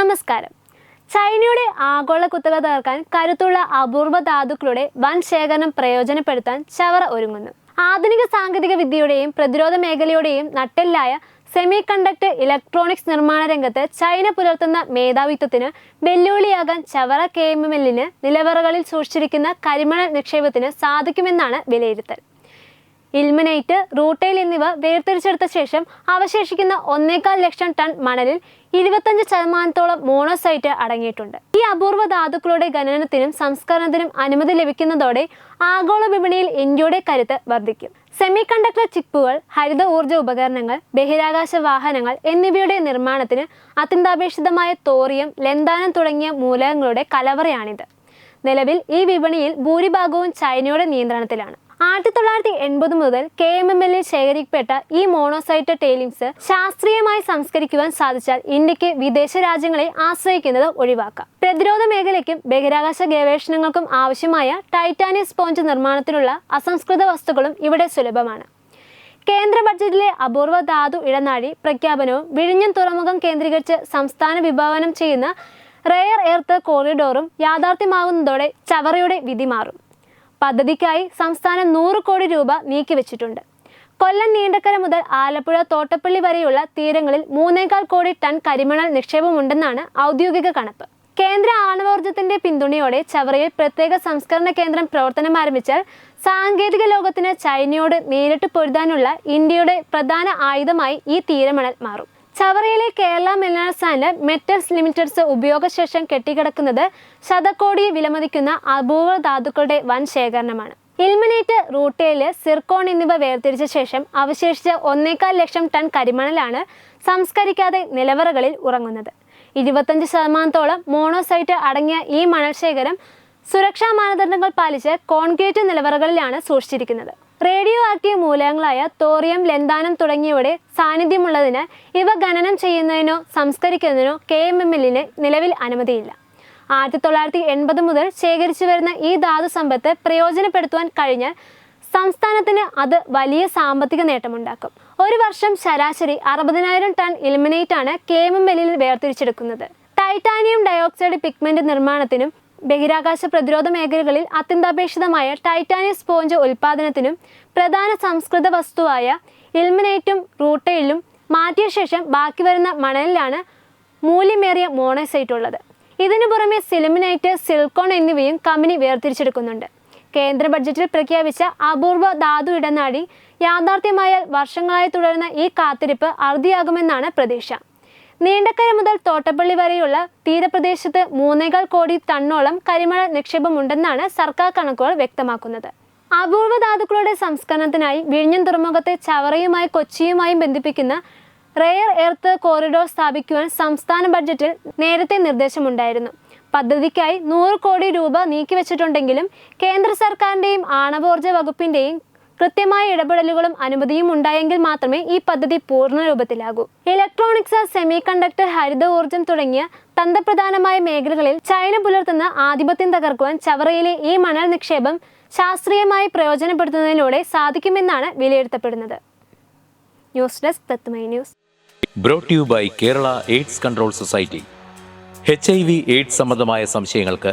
നമസ്കാരം. ചൈനയുടെ ആഗോള കുത്തക തകർക്കാൻ കരുത്തുള്ള അപൂർവ ധാതുക്കളുടെ വൻ ശേഖരണം പ്രയോജനപ്പെടുത്താൻ ചവറ ഒരുങ്ങുന്നു. ആധുനിക സാങ്കേതിക വിദ്യയുടെയും പ്രതിരോധ മേഖലയുടെയും നട്ടെല്ലായ സെമി കണ്ടക്ടർ ഇലക്ട്രോണിക്സ് നിർമ്മാണ രംഗത്ത് ചൈന പുലർത്തുന്ന മേധാവിത്വത്തിന് വെല്ലുവിളിയാകാൻ ചവറ കെ എം എല്ലിന് നിലവറകളിൽ സൂക്ഷിച്ചിരിക്കുന്ന കരിമണൽ നിക്ഷേപത്തിന് സാധിക്കുമെന്നാണ് വിലയിരുത്തൽ. ഇൽമിനൈറ്റ് റൂട്ടൈൽ എന്നിവ വേർതിരിച്ചെടുത്ത ശേഷം അവശേഷിക്കുന്ന ഒന്നേകാൽ ലക്ഷം ടൺ മണലിൽ ഇരുപത്തഞ്ച് ശതമാനത്തോളം മോണോസൈറ്റ് അടങ്ങിയിട്ടുണ്ട്. ഈ അപൂർവ ധാതുക്കളുടെ ഖനനത്തിനും സംസ്കരണത്തിനും അനുമതി ലഭിക്കുന്നതോടെ ആഗോള വിപണിയിൽ ഇന്ത്യയുടെ കരുത്ത് വർദ്ധിക്കും. സെമി കണ്ടക്ടർ ചിപ്പുകൾ ഹരിത ഊർജ ഉപകരണങ്ങൾ ബഹിരാകാശ വാഹനങ്ങൾ എന്നിവയുടെ നിർമ്മാണത്തിന് അത്യന്താപേക്ഷിതമായ തോറിയം ലെന്താനം തുടങ്ങിയ മൂലകങ്ങളുടെ കലവറയാണിത്. നിലവിൽ ഈ വിപണിയിൽ ഭൂരിഭാഗവും ചൈനയുടെ നിയന്ത്രണത്തിലാണ്. ആയിരത്തി തൊള്ളായിരത്തി എൺപത് മുതൽ കെ എം എം എല്ലിൽ ശേഖരിക്കപ്പെട്ട ഈ മോണോസൈറ്റ് ടെയിലിംഗ്സ് ശാസ്ത്രീയമായി സംസ്കരിക്കുവാൻ സാധിച്ചാൽ ഇന്ത്യയ്ക്ക് വിദേശ രാജ്യങ്ങളെ ആശ്രയിക്കുന്നത് ഒഴിവാക്കാം. പ്രതിരോധ മേഖലയ്ക്കും ബഹിരാകാശ ഗവേഷണങ്ങൾക്കും ആവശ്യമായ ടൈറ്റാനിയം സ്പോഞ്ച് നിർമ്മാണത്തിനുള്ള അസംസ്കൃത വസ്തുക്കളും ഇവിടെ സുലഭമാണ്. കേന്ദ്ര ബഡ്ജറ്റിലെ അപൂർവ ധാതു ഇടനാഴി പ്രഖ്യാപനവും വിഴിഞ്ഞം തുറമുഖം കേന്ദ്രീകരിച്ച് സംസ്ഥാന വിഭാവനം ചെയ്യുന്ന റെയർ എർത്ത് കോറിഡോറും യാഥാർത്ഥ്യമാകുന്നതോടെ ചവറയുടെ വിധി മാറും. പദ്ധതിക്കായി സംസ്ഥാനം നൂറ് കോടി രൂപ നീക്കിവെച്ചിട്ടുണ്ട്. കൊല്ലം നീണ്ടക്കര മുതൽ ആലപ്പുഴ തോട്ടപ്പള്ളി വരെയുള്ള തീരങ്ങളിൽ മൂന്നേകാൽ കോടി ടൺ കരിമണൽ നിക്ഷേപമുണ്ടെന്നാണ് ഔദ്യോഗിക കണക്ക്. കേന്ദ്ര ആണവോർജത്തിന്റെ പിന്തുണയോടെ ചവറയിൽ പ്രത്യേക സംസ്കരണ കേന്ദ്രം പ്രവർത്തനം ആരംഭിച്ചാൽ സാങ്കേതിക ലോകത്തിന് ചൈനയോട് നേരിട്ട് പൊരുതാനുള്ള ഇന്ത്യയുടെ പ്രധാന ആയുധമായി ഈ തീരമണൽ മാറും. ചവറയിലെ Kerala minerals and metals Limited's ഉപയോഗശേഷം കെട്ടിക്കിടക്കുന്നത് ശതകോടി വിലമതിക്കുന്ന അപൂർവ ധാതുക്കളുടെ വൻ ശേഖരണമാണ്. ഇൽമിനേറ്റ് റൂട്ടേൽ സിർക്കോൺ എന്നിവ വേർതിരിച്ച ശേഷം അവശേഷിച്ച ഒന്നേകാൽ ലക്ഷം ടൺ കരിമണലാണ് സംസ്കരിക്കാതെ നിലവറകളിൽ ഉറങ്ങുന്നത്. ഇരുപത്തഞ്ച് ശതമാനത്തോളം മോണോസൈറ്റ് അടങ്ങിയ ഈ മണൽ ശേഖരം സുരക്ഷാ മാനദണ്ഡങ്ങൾ പാലിച്ച് കോൺക്രീറ്റ് നിലവറകളിലാണ് സൂക്ഷിച്ചിരിക്കുന്നത്. റേഡിയോ ആക്റ്റീവ് മൂലകങ്ങളായ തോറിയം ലെന്താനം തുടങ്ങിയവയുടെ സാന്നിധ്യമുള്ളതിനാൽ ഇവ ഖനനം ചെയ്യുന്നതിനോ സംസ്കരിക്കുന്നതിനോ കെ എം എം എല്ലിന് നിലവിൽ അനുമതിയില്ല. ആയിരത്തി തൊള്ളായിരത്തി എൺപത് മുതൽ ശേഖരിച്ചു വരുന്ന ഈ ധാതു സമ്പത്ത് പ്രയോജനപ്പെടുത്തുവാൻ കഴിഞ്ഞാൽ സംസ്ഥാനത്തിന് അത് വലിയ സാമ്പത്തിക നേട്ടമുണ്ടാക്കും. ഒരു വർഷം ശരാശരി അറുപതിനായിരം ടൺ ഇലിമിനേറ്റ് ആണ് കെ എം എം എല്ലിൽ വേർതിരിച്ചെടുക്കുന്നത്. ടൈറ്റാനിയം ഡയോക്സൈഡ് പിഗ്മെന്റ് നിർമ്മാണത്തിനും ബഹിരാകാശ പ്രതിരോധ മേഖലകളിൽ അത്യന്താപേക്ഷിതമായ ടൈറ്റാനിയം സ്പോഞ്ച് ഉൽപ്പാദനത്തിനും പ്രധാന സംസ്കൃത വസ്തുവായ ഇൽമിനേറ്റും റൂട്ടയിലും മാറ്റിയ ശേഷം ബാക്കി വരുന്ന മണലിലാണ് മൂല്യമേറിയ മോണോസൈറ്റ് ഉള്ളത്. ഇതിനു പുറമെ സിലിമിനൈറ്റ് സിൽക്കോൺ എന്നിവയും കമ്പനി വേർതിരിച്ചെടുക്കുന്നുണ്ട്. കേന്ദ്ര ബഡ്ജറ്റിൽ പ്രഖ്യാപിച്ച അപൂർവ ധാതു ഇടനാഴി യാഥാർത്ഥ്യമായാൽ വർഷങ്ങളായി തുടരുന്ന ഈ കാത്തിരിപ്പ് അറുതിയാകുമെന്നാണ് പ്രതീക്ഷ. നീണ്ടക്കര മുതൽ തോട്ടപ്പള്ളി വരെയുള്ള തീരപ്രദേശത്ത് മൂന്നേകാൽ കോടി ടണ്ണോളം കരിമണൽ നിക്ഷേപമുണ്ടെന്നാണ് സർക്കാർ കണക്കുകൾ വ്യക്തമാക്കുന്നത്. അപൂർവ ധാതുക്കളുടെ സംസ്കരണത്തിനായി വിഴിഞ്ഞം തുറമുഖത്തെ ചവറയുമായി കൊച്ചിയുമായും ബന്ധിപ്പിക്കുന്ന റെയർ എർത്ത് കോറിഡോർ സ്ഥാപിക്കുവാൻ സംസ്ഥാന ബഡ്ജറ്റിൽ നേരത്തെ നിർദ്ദേശമുണ്ടായിരുന്നു. പദ്ധതിക്കായി നൂറ് കോടി രൂപ നീക്കിവെച്ചിട്ടുണ്ടെങ്കിലും കേന്ദ്ര സർക്കാരിന്റെയും ആണവോർജ വകുപ്പിന്റെയും കൃത്യമായ ഇടപെടലുകളും അനുമതിയും ഉണ്ടായെങ്കിൽ മാത്രമേ ഈ പദ്ധതി പൂർണ രൂപത്തിലാകൂ. ഇലക്ട്രോണിക്സ് സെമി കണ്ടക്ടർ ഹരിത ഊർജം തുടങ്ങിയ തന്ത്രപ്രധാനമായ മേഖലകളിൽ ചൈന പുലർത്തുന്ന ആധിപത്യം തകർക്കുവാൻ ചവറയിലെ ഈ മണൽ നിക്ഷേപം ശാസ്ത്രീയമായി പ്രയോജനപ്പെടുത്തുന്നതിലൂടെ സാധിക്കുമെന്നാണ് വിലയിരുത്തപ്പെടുന്നത്. News desk തത്മൈ news. Brought you by Kerala AIDS control society H I V AIDS സംബന്ധമായ സംശയങ്ങൾക്ക്